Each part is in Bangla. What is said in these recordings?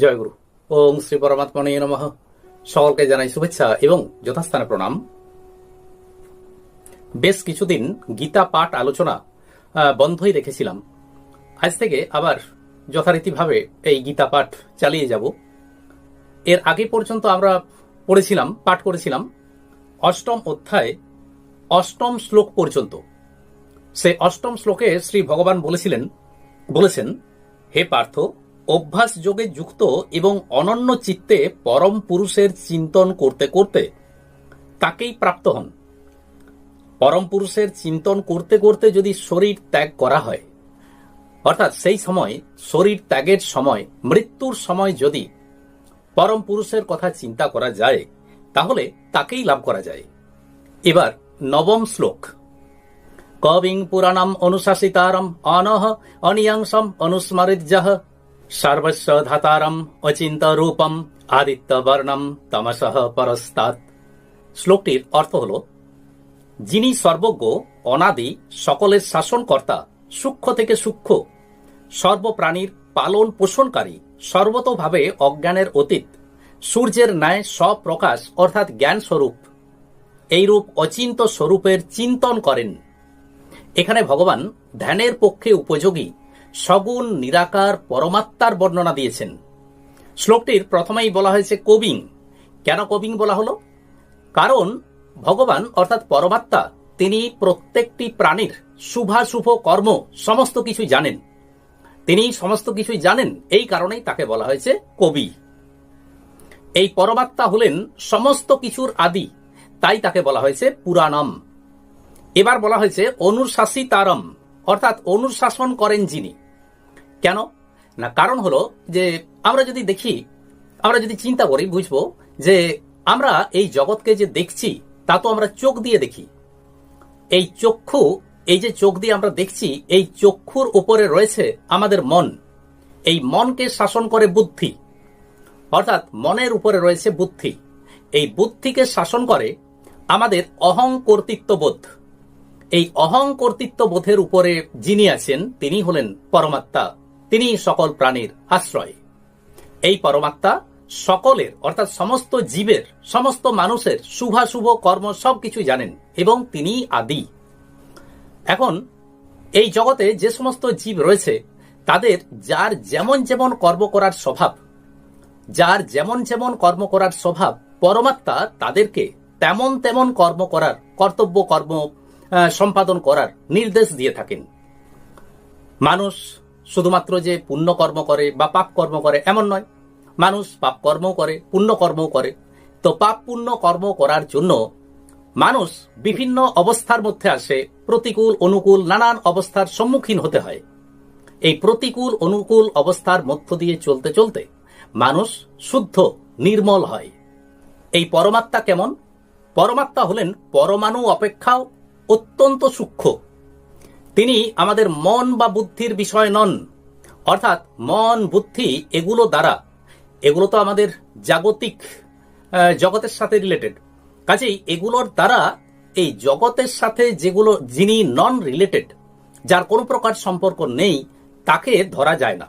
জয় গুরু ওম শ্রী পরমাত্মনে নমঃ। সকলকে জানাই শুভেচ্ছা এবং যথাস্থানে প্রণাম। বেশ কিছুদিন গীতা পাঠ আলোচনা বন্ধই রেখেছিলাম। আজ থেকে আবার যথারীতিভাবে এই গীতা পাঠ চালিয়ে যাব। এর আগে পর্যন্ত আমরা পড়েছিলাম, পাঠ করেছিলাম, অষ্টম অধ্যায়, অষ্টম শ্লোক পর্যন্ত। সে অষ্টম শ্লোকে শ্রী ভগবান বলেছিলেন, বলেছেন, হে পার্থ অভ্যাস যোগে যুক্ত এবং অনন্য চিত্তে পরম পুরুষের চিন্তন করতে করতে তাকেই প্রাপ্ত হন। পরম পুরুষের চিন্তন করতে করতে যদি শরীর ত্যাগ করা হয়, অর্থাৎ সেই সময়, শরীর ত্যাগের সময়, মৃত্যুর সময় যদি পরম পুরুষের কথা চিন্তা করা যায়, তাহলে তাকেই লাভ করা যায়। এবার নবম শ্লোক। কবিং পুরাণম অনুশাসিতারম অনহ অনিয়ংসম অনুস্মরিজ্জহ। সর্বস্ব ধাতারম অচিন্ত রূপম আদিত্য বর্ণম তমসহ পরস্তাৎ শ্লোকটির অর্থ হল যিনি সর্বজ্ঞ অনাদি সকলের শাসনকর্তা সূক্ষ্ম থেকে সূক্ষ্ম সর্বপ্রাণীর পালন পোষণকারী সর্বতভাবে অজ্ঞানের অতীত সূর্যের ন্যায় স্বপ্রকাশ অর্থাৎ জ্ঞান স্বরূপ এইরূপ অচিন্ত স্বরূপের চিন্তন করেন এখানে ভগবান ধ্যানের পক্ষে উপযোগী সগুণ, নিরাকার, পরমাত্মার বর্ণনা দিয়েছেন। শ্লোকটির প্রথমেই বলা হয়েছে কবিং। কেন কবিং বলা হলো? কারণ ভগবান, অর্থাৎ পরমাত্মা, তিনি প্রত্যেকটি প্রাণীর শুভাশুভ কর্ম সমস্ত কিছুই জানেন। তিনি সমস্ত কিছুই জানেন, এই কারণেই তাকে বলা হয়েছে কবি। এই পরমাত্মা হলেন সমস্ত কিছুর আদি, তাই তাকে বলা হয়েছে পুরাণম। এবার বলা হয়েছে অনুশাসিতারম, অর্থাৎ অনুশাসন করেন যিনি। কেন? না, কারণ হলো যে আমরা যদি দেখি, আমরা যদি চিন্তা করি, বুঝব যে আমরা এই জগৎকে যে দেখছি, তা তো আমরা চোখ দিয়ে দেখি। এই চক্ষু, এই যে চোখ দিয়ে আমরা দেখছি, এই চক্ষুর উপরে রয়েছে আমাদের মন। এই মনকে শাসন করে বুদ্ধি। অর্থাৎ মনের উপরে রয়েছে বুদ্ধি। এই বুদ্ধিকে শাসন করে আমাদের অহং কর্তৃত্ববোধ। এই অহং কর্তৃত্ববোধের উপরে যিনি আছেন, তিনি হলেন পরমাত্মা। তিনি সকল প্রাণীর আশ্রয়। এই পরমাত্মা সকলের, অর্থাৎ সমস্ত জীবের, সমস্ত মানুষের শুভাশুভ কর্ম সব সবকিছু জানেন এবং তিনি আদি। এখন এই জগতে যে সমস্ত জীব রয়েছে, তাদের যার যেমন যেমন কর্ম করার স্বভাব, যার যেমন যেমন কর্ম করার স্বভাব, পরমাত্মা তাদেরকে তেমন তেমন কর্ম করার, কর্তব্য কর্ম সম্পাদন করার নির্দেশ দিয়ে থাকেন। মানুষ শুধুমাত্র যে পুণ্য কর্ম করে বা পাপ কর্ম করে এমন নয়, মানুষ পাপ কর্মও করে, পুণ্য কর্মও করে। তো পাপ পুণ্য কর্ম করার জন্য মানুষ বিভিন্ন অবস্থার মধ্যে আসে, প্রতিকূল, অনুকূল, নানান অবস্থার সম্মুখীন হতে হয়। এই প্রতিকূল, অনুকূল অবস্থার মধ্য দিয়ে চলতে চলতে মানুষ শুদ্ধ, নির্মল হয়। এই পরমাত্মা কেমন? পরমাত্মা হলেন পরমাণু অপেক্ষাও অত্যন্ত সূক্ষ্ম। তিনি আমাদের মন বা বুদ্ধির বিষয় নন। অর্থাৎ মন, বুদ্ধি এগুলো দ্বারা। এগুলো তো আমাদের জাগতিক জগতের সাথে রিলেটেড কাজেই এগুলোর দ্বারা এই জগতের সাথে যেগুলো যিনি নন রিলেটেড যার কোনো প্রকার সম্পর্ক নেই, তাকে ধরা যায় না।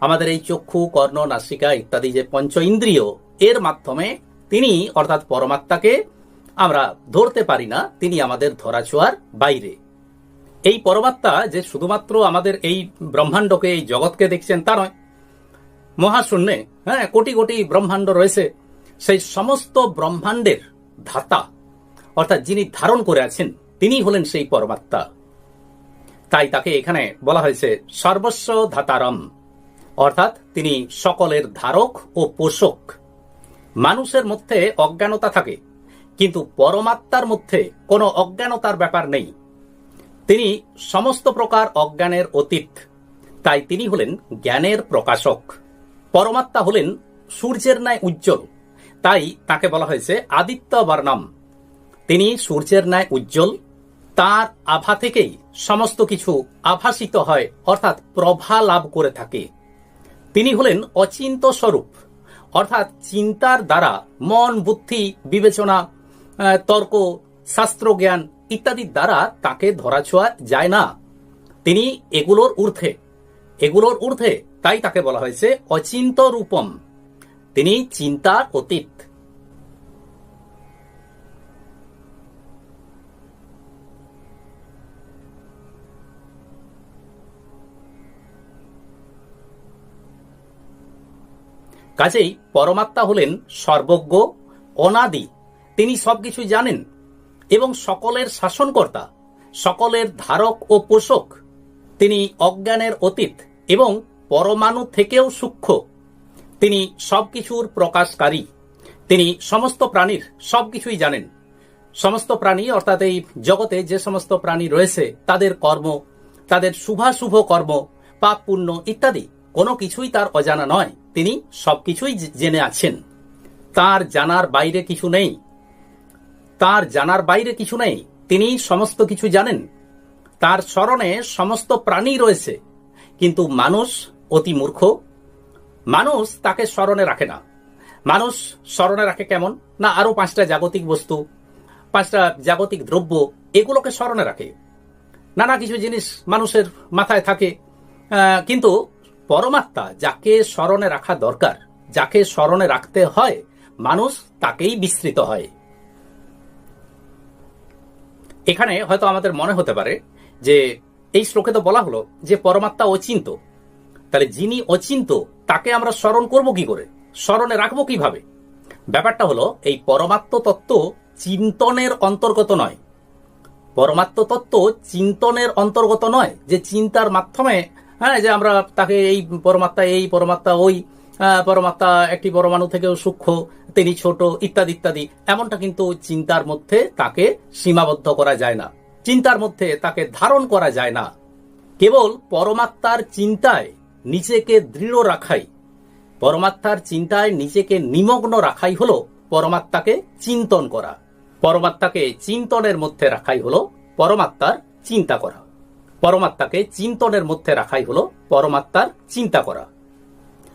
আমাদের এই চক্ষু, কর্ণ, নাসিকা ইত্যাদি যে পঞ্চ ইন্দ্রিয়, এর মাধ্যমে তিনি অর্থাৎ পরমাত্মাকে আমরা ধরতে পারি না, তিনি আমাদের ধরা ধরাছোঁয়ার বাইরে। এই পরমাত্মা যে শুধুমাত্র আমাদের এই ব্রহ্মাণ্ডকে, এই জগৎকে দেখছেন তা নয়। মহাশূন্যে হ্যাঁ কোটি কোটি ব্রহ্মাণ্ড রয়েছে। সেই সমস্ত ব্রহ্মাণ্ডের ধাতা, অর্থাৎ যিনি ধারণ করে আছেন, তিনি হলেন সেই পরমাত্মা তাই তাকে এখানে বলা হয়েছে সর্বস্ব ধাতারম, অর্থাৎ তিনি সকলের ধারক ও পোষক। মানুষের মধ্যে অজ্ঞানতা থাকে, কিন্তু পরমাত্মার মধ্যে কোনো অজ্ঞানতার ব্যাপার নেই। তিনি সমস্ত প্রকার অজ্ঞানের অতীত। তাই তিনি হলেন জ্ঞানের প্রকাশক। পরমাত্মা হলেন সূর্যের ন্যায় উজ্জ্বল। তাই তাকে বলা হয়েছে আদিত্য বর্ণম তিনি সূর্যের ন্যায় উজ্জ্বল। তার আভা থেকেই সমস্ত কিছু আভাসিত হয়, অর্থাৎ প্রভা লাভ করে থাকে। তিনি হলেন অচিন্ত স্বরূপ। অর্থাৎ চিন্তার দ্বারা মন, বুদ্ধি, বিবেচনা তর্ক শাস্ত্র জ্ঞান ইত্যাদির দ্বারা তাকে ধরাছোঁয়া যায় না। তিনি এগুলোর ঊর্ধ্বে। এগুলোর ঊর্ধ্বে, তাই তাকে বলা হয়েছে অচিন্ত রূপম। তিনি চিন্তার অতীত। কাজেই পরমাত্মা হলেন সর্বজ্ঞ, অনাদি। তিনি সবকিছু জানেন। এবং সকলের শাসনকর্তা, সকলের ধারক ও পোষক, তিনি অজ্ঞানের অতীত এবং পরমাণু থেকেও সূক্ষ্ম। তিনি সবকিছুর প্রকাশকারী। তিনি সমস্ত প্রাণীর সবকিছুই জানেন। সমস্ত প্রাণী, অর্থাৎ এই জগতে যে সমস্ত প্রাণী রয়েছে, তাদের কর্ম, তাদের শুভাশুভ কর্ম পাপ পুণ্য ইত্যাদি, কোনো কিছুই তার অজানা নয়। তিনি সবকিছুই জেনে আছেন। তার জানার বাইরে কিছু নেই। তার জানার বাইরে কিছু নেই। তিনি সমস্ত কিছু জানেন। তার স্মরণে সমস্ত প্রাণী রয়েছে। কিন্তু মানুষ অতি মূর্খ। মানুষ তাকে স্মরণে রাখে না। মানুষ স্মরণে রাখে কেমন? না আরও পাঁচটা জাগতিক বস্তু, পাঁচটা জাগতিক দ্রব্য, এগুলোকে স্মরণে রাখে। নানা কিছু জিনিস মানুষের মাথায় থাকে। কিন্তু পরমাত্মা যাকে স্মরণে রাখা দরকার, যাকে স্মরণে রাখতে হয়, মানুষ তাকেই বিস্তৃত হয়। এখানে হয়তো আমাদের মনে হতে পারে যে এই শ্লোকে তো বলা হলো যে পরমাত্মা অচিন্ত। তাহলে যিনি অচিন্ত, তাকে আমরা স্মরণ করব কি করে? স্মরণে রাখব কীভাবে? ব্যাপারটা হলো, এই পরমাত্ম তত্ত্ব চিন্তনের অন্তর্গত নয়। পরমাত্ম তত্ত্ব চিন্তনের অন্তর্গত নয় যে চিন্তার মাধ্যমে হ্যাঁ যে আমরা তাকে এই পরমাত্মা এই পরমাত্মা, ওই পরমাত্মা একটি পরমাণু থেকেও সূক্ষ্ম, তিনি ছোট, ইত্যাদি ইত্যাদি। এমনটা কিন্তু চিন্তার মধ্যে তাকে সীমাবদ্ধ করা যায় না। চিন্তার মধ্যে তাকে ধারণ করা যায় না। কেবল পরমাত্মার চিন্তায় নিজেকে দৃঢ় রাখাই। পরমাত্মার চিন্তায় নিজেকে নিমগ্ন রাখাই হলো পরমাত্মাকে চিন্তন করা। পরমাত্মাকে চিন্তনের মধ্যে রাখাই হলো পরমাত্মার চিন্তা করা। পরমাত্মাকে চিন্তনের মধ্যে রাখাই হলো পরমাত্মার চিন্তা করা।